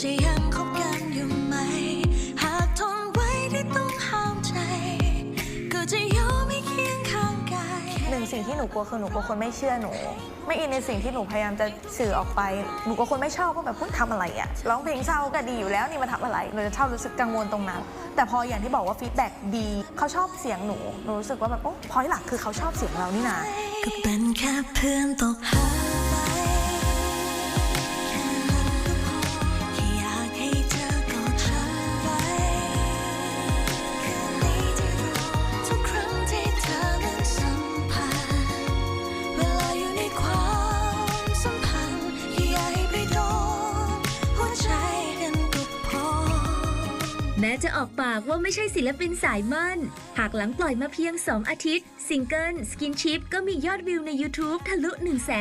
จะยังคบกันอยู่ไหม หากทนไว้ที่ต้องห้ามใจ ก็จะอยู่ไม่เคียงข้างกายหนึ่งสิ่งที่หนูกลัวคือหนูกลัวคนไม่เชื่อหนู ไม่อินในสิ่งที่หนูพยายามจะสื่อออกไป หนูกลัวคนไม่ชอบว่าแบบเพิ่งทำอะไรอะร้องเพลงเศร้าก็ดีอยู่แล้วนี่มาทำอะไรหนูจะชอบรู้สึกกังวลตรงนั้น แต่พออย่างที่บอกว่าฟีดแบ็กดีเขาชอบเสียงหนูหนูรู้สึกว่าแบบโอ้พอยหลักคือเขาชอบเสียงเรานี่นาก็เป็นแค่เพื่อนตกหา แม้จะออกปากว่าไม่ใช่ศิลปินสายมั่น หากหลังปล่อยมาเพียง 2 อาทิตย์ ซิงเกิล Skin Chip ก็มียอดวิวใน YouTube ทะลุ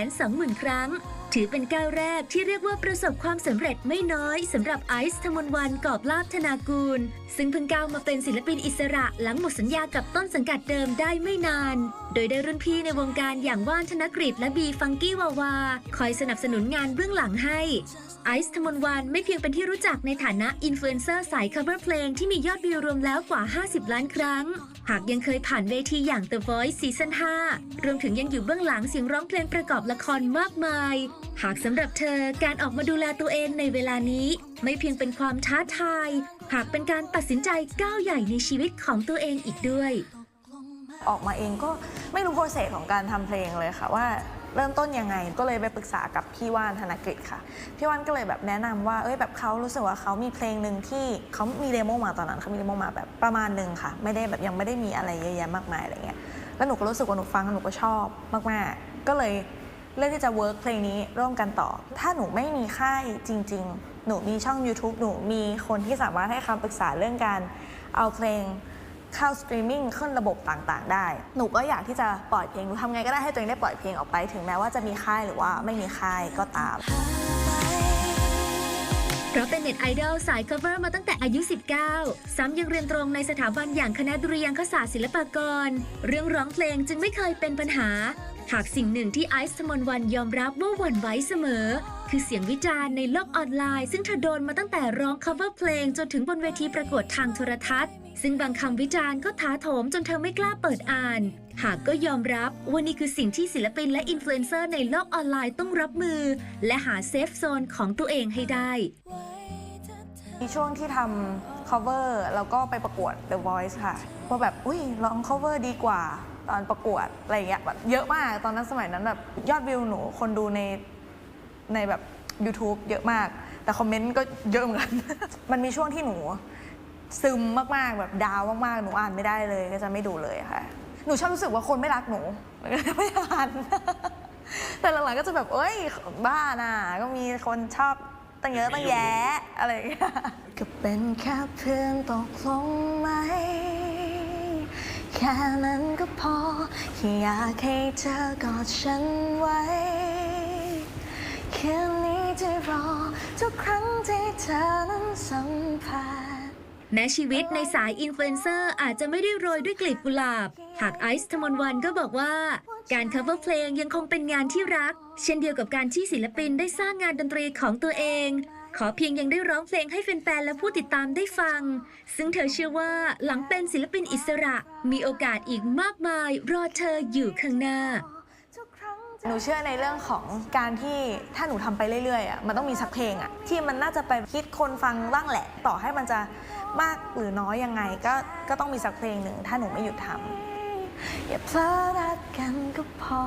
120,000 ครั้ง ถือเป็นก้าวแรกที่เรียกว่าประสบความสำเร็จไม่น้อยสำหรับไอซ์ธมนวันกอบลาบธนากูล ซึ่งเพิ่งก้าวมาเป็นศิลปินอิสระหลังหมดสัญญากับต้นสังกัดเดิมได้ไม่นาน โดยได้รุ่นพี่ในวงการอย่างว่านธนกฤษและบีฟังกี้วาวา คอยสนับสนุนงานเบื้องหลังให้ไอซ์ธมนวันไม่เพียงเป็นที่รู้จักในฐานะอินฟลูเอนเซอร์สาย cover เพลงที่มียอดวิวรวมแล้วกว่า 50 ล้านครั้ง หากยังเคยผ่านเวทีอย่าง The Voice ซีซั่น5รวมถึงยังอยู่เบื้องหลังเสียงร้องเพลงประกอบละครมากมาย หากสำหรับเธอการออกมาดูแลตัวเองในเวลานี้ ไม่เพียงเป็นความท้าทาย หากเป็นการตัดสินใจก้าวใหญ่ในชีวิตของตัวเองอีกด้วย ออกมาเองก็ ไม่รู้โปรเซสของการทำเพลงเลยค่ะว่าเริ่มต้นยังไงก็เลยไปปรึกษากับพี่ว่านธนกฤษค่ะ พี่ว่านก็เลยแบบแนะนำว่าเอ้ยแบบเขารู้สึกว่าเขามีเพลงหนึ่งที่เขามีเดโมมาตอนนั้นเขามีเดโมมาแบบประมาณหนึ่งค่ะ ไม่ได้แบบยังไม่ได้มีอะไรเยอะแยะมากมายอะไรเงี้ยแล้วหนูก็รู้สึกว่าหนูฟังหนูก็ชอบมากๆ ก็เลยเลือกที่จะเวิร์กเพลงนี้ร่วมกันต่อ ถ้าหนูไม่มีค่ายจริง ๆ หนูมีช่อง YouTube หนูมีคนที่สามารถให้คำปรึกษาเรื่องการเอาเพลง เข้าสตรีมมิ่งขึ้นระบบต่างๆ ได้ หนูก็อยากที่จะปล่อยเพลงหนูทำไงก็ได้ให้ตัวเองได้ปล่อยเพลงออกไป ถึงแม้ว่าจะมีค่ายหรือว่าไม่มีค่ายก็ตาม เพราะเป็นเน็ตไอดอลสาย cover มาตั้งแต่อายุ 19 ซ้ำยังเรียนตรงในสถาบันอย่างคณะดุริยางคศาสตร์ศิลปากร เรื่องร้องเพลงจึงไม่เคยเป็นปัญหา หากสิ่งหนึ่งที่ไอซ์ธมนวันยอมรับว่าหวั่นไหวเสมอ คือเสียงวิจารณ์ในโลกออนไลน์ ซึ่งเธอโดนมาตั้งแต่ร้อง cover เพลงจนถึงบนเวทีประกวดทางโทรทัศน์ ซึ่งบางคำวิจารณ์ก็ท้าโถมจนเธอไม่กล้าเปิดอ่าน หากก็ยอมรับว่านี่คือสิ่งที่ศิลปินและอินฟลูเอนเซอร์ในโลกออนไลน์ต้องรับมือ และหาเซฟโซนของตัวเองให้ได้ มีช่วงที่ทำ cover แล้วก็ไปประกวด The Voice ค่ะว่าแบบ อุ้ยร้อง cover ดีกว่าตอนประกวด อะไรเงี้ยแบบเยอะมากตอนนั้นสมัยนั้นแบบยอดวิวหนูคนดูในในแบบ YouTube เยอะมาก แต่คอมเมนต์ก็เยอะเหมือนกัน มันมีช่วงที่หนูซึมมากๆแบบดาวมากๆ หนูอ่านไม่ได้เลยก็จะไม่ดูเลยค่ะ หนูชอบรู้สึกว่าคนไม่รักหนูไม่อ่านแต่หลังๆก็จะแบบเอ้ยบ้าน่ะก็มีคนชอบตั้งเยอะตั้งแยะอะไรอย่างเงี้ยก็เป็นแค่เพื่อนตกลงไหม แค่นั้นก็พอแค่อยากให้เธอกอดฉันไว้คืนนี้จะรอทุกครั้งที่เธอนั้นสัมผัส แม้ชีวิตในสายอินฟลูเอนเซอร์อาจจะไม่ได้โรยด้วยกลีบกุหลาบ หากไอซ์ธมนวันก็บอกว่า การ cover เพลงยังคงเป็นงานที่รัก เช่นเดียวกับการที่ศิลปินได้สร้างงานดนตรีของตัวเอง ขอเพียงยังได้ร้องเพลงให้แฟนๆและผู้ติดตามได้ฟัง ซึ่งเธอเชื่อว่าหลังเป็นศิลปินอิสระ มีโอกาสอีกมากมายรอเธออยู่ข้างหน้า หนูเชื่อในเรื่องของการที่ถ้าหนูทำไปเรื่อยๆอะมันต้องมีสักเพลงอะที่มันน่าจะไปคิดคนฟังบ้างแหละ ต่อให้มันจะมากหรือน้อยยังไง ก็ก็ต้องมีสักเพลงหนึ่งถ้าหนูไม่หยุดทำอย่าเพลอรักกันก็พอ